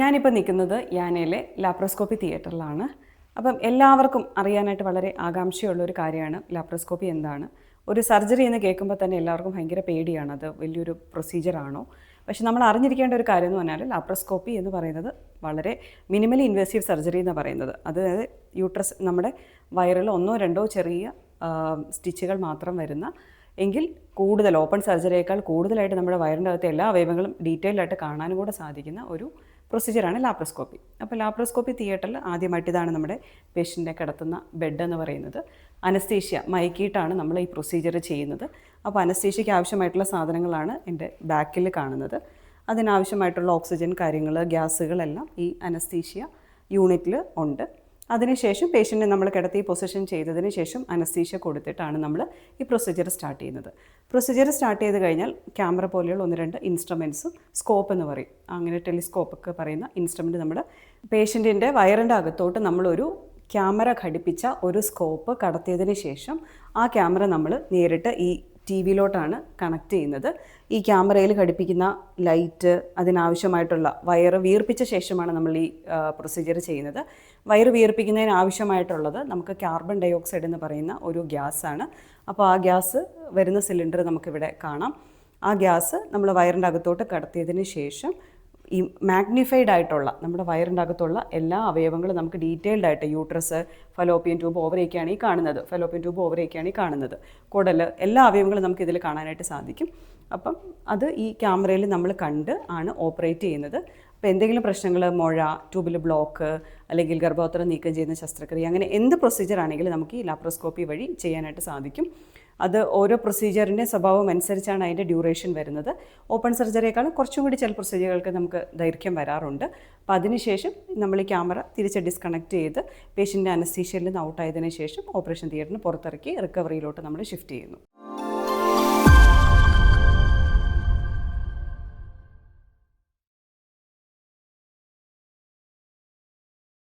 ഞാനിപ്പോൾ നിൽക്കുന്നത് യാനയിലെ ലാപ്രോസ്കോപ്പി തിയേറ്ററിലാണ്. അപ്പം എല്ലാവർക്കും അറിയാനായിട്ട് വളരെ ആകാംക്ഷയുള്ള ഒരു കാര്യമാണ് ലാപ്രോസ്കോപ്പി എന്താണ്. ഒരു സർജറി എന്ന് കേൾക്കുമ്പോൾ തന്നെ എല്ലാവർക്കും ഭയങ്കര പേടിയാണ്. അത് വലിയൊരു പ്രൊസീജിയറാണോ പക്ഷെ നമ്മൾ അറിഞ്ഞിരിക്കേണ്ട ഒരു കാര്യം എന്ന് പറഞ്ഞാൽ ലാപ്രോസ്കോപ്പി എന്ന് പറയുന്നത് വളരെ മിനിമലി ഇൻവേസീവ് സർജറി എന്ന് പറയുന്നത്. അതായത് യൂട്രസ് നമ്മുടെ വയറിൽ ഒന്നോ രണ്ടോ ചെറിയ സ്റ്റിച്ചുകൾ മാത്രം വരുന്ന എങ്കിൽ കൂടുതൽ ഓപ്പൺ സർജറിയേക്കാൾ കൂടുതലായിട്ട് നമ്മുടെ വയറിന്റെ അകത്തെ എല്ലാ അവയവങ്ങളും ഡീറ്റെയിൽഡായിട്ട് കാണാനും കൂടെ സാധിക്കുന്ന ഒരു പ്രൊസീജിയറാണ് ലാപ്രോസ്കോപ്പി. അപ്പോൾ ലാപ്രോസ്കോപ്പി തിയേറ്ററിൽ ആദ്യമായിട്ട് ഇതാണ് നമ്മുടെ പേഷ്യന്റെ കിടത്തുന്ന ബെഡ് എന്ന് പറയുന്നത്. അനസ്തേഷ്യ മയക്കിയിട്ടാണ് നമ്മൾ ഈ പ്രൊസീജിയർ ചെയ്യുന്നത്. അപ്പോൾ അനസ്തേഷ്യയ്ക്ക് ആവശ്യമായിട്ടുള്ള സാധനങ്ങളാണ് എന്റെ ബാക്കിൽ കാണുന്നത്. അതിനാവശ്യമായിട്ടുള്ള ഓക്സിജൻ കാര്യങ്ങൾ ഗ്യാസുകളെല്ലാം ഈ അനസ്തീഷ്യ യൂണിറ്റിൽ ഉണ്ട്. അതിനുശേഷം പേഷ്യന്റിനെ നമ്മൾ കിടത്തി പൊസിഷൻ ചെയ്തതിന് ശേഷം അനസ്തീഷ്യ കൊടുത്തിട്ടാണ് നമ്മൾ ഈ പ്രൊസീജിയർ സ്റ്റാർട്ട് ചെയ്യുന്നത്. പ്രൊസീജിയർ സ്റ്റാർട്ട് ചെയ്ത് കഴിഞ്ഞാൽ ക്യാമറ പോലെയുള്ള ഒന്ന് രണ്ട് ഇൻസ്ട്രുമെൻസും സ്കോപ്പ് എന്ന് പറയും. അങ്ങനെ ടെലിസ്കോപ്പ് ഒക്കെ പറയുന്ന ഇൻസ്ട്രുമെന്റ് നമ്മൾ പേഷ്യന്റിന്റെ വയറിന്റെ അകത്തോട്ട് നമ്മളൊരു ക്യാമറ ഘടിപ്പിച്ച ഒരു സ്കോപ്പ് കടത്തിയതിന് ശേഷം ആ ക്യാമറ നമ്മൾ നേരിട്ട് ഈ ടി വിയിലോട്ടാണ് കണക്ട് ചെയ്യുന്നത്. ഈ ക്യാമറയിൽ ഘടിപ്പിക്കുന്ന ലൈറ്റ് അതിനാവശ്യമായിട്ടുള്ള വയർ വീർപ്പിച്ച ശേഷമാണ് നമ്മൾ ഈ പ്രൊസീജിയർ ചെയ്യുന്നത്. വയർ വീർപ്പിക്കുന്നതിന് ആവശ്യമായിട്ടുള്ളത് നമുക്ക് കാർബൺ ഡൈ ഓക്സൈഡ് എന്ന് പറയുന്ന ഒരു ഗ്യാസാണ്. അപ്പോൾ ആ ഗ്യാസ് വരുന്ന സിലിണ്ടർ നമുക്കിവിടെ കാണാം. ആ ഗ്യാസ് നമ്മൾ വയറിന്റെ അകത്തോട്ട് കടത്തിയതിന് ശേഷം ഈ മാഗ്നിഫൈഡ് ആയിട്ടുള്ള നമ്മുടെ വയറിന്റെ അകത്തുള്ള എല്ലാ അവയവങ്ങളും നമുക്ക് ഡീറ്റെയിൽഡ് ആയിട്ട് യൂട്രസ് ഫലോപ്പിയൻ ട്യൂബ് ഓവറേക്കാണ് ഈ കാണുന്നത്. ഫലോപ്പിയൻ ട്യൂബ് ഓവറേക്കാണ് ഈ കാണുന്നത്. കുടൽ എല്ലാ അവയവങ്ങളും നമുക്ക് ഇതിൽ കാണാനായിട്ട് സാധിക്കും. അപ്പം അത് ഈ ക്യാമറയിൽ നമ്മൾ കണ്ട് ആണ് ഓപ്പറേറ്റ് ചെയ്യുന്നത്. അപ്പോൾ എന്തെങ്കിലും പ്രശ്നങ്ങൾ മുഴ ട്യൂബിൽ ബ്ലോക്ക് അല്ലെങ്കിൽ ഗർഭോത്തരം നീക്കം ചെയ്യുന്ന ശസ്ത്രക്രിയ അങ്ങനെ എന്ത് പ്രൊസീജിയർ ആണെങ്കിലും നമുക്ക് ഈ ലാപ്രോസ്കോപ്പി വഴി ചെയ്യാനായിട്ട് സാധിക്കും. അത് ഓരോ പ്രൊസീജിയറിന്റെ സ്വഭാവം അനുസരിച്ചാണ് അതിന്റെ ഡ്യൂറേഷൻ വരുന്നത്. ഓപ്പൺ സർജറിയേക്കാളും കുറച്ചും കൂടി ചില പ്രൊസീജിയറുകൾക്ക് നമുക്ക് ദൈർഘ്യം വരാറുണ്ട്. അപ്പോൾ അതിനുശേഷം നമ്മൾ ഈ ക്യാമറ തിരിച്ച് ഡിസ്കണക്ട് ചെയ്ത് പേഷ്യന്റെ അനസ്തീഷ്യയിൽ നിന്ന് ഔട്ടായതിനു ശേഷം ഓപ്പറേഷൻ തിയേറ്ററിന് പുറത്തിറക്കി റിക്കവറിയിലോട്ട് നമ്മൾ ഷിഫ്റ്റ് ചെയ്യുന്നു.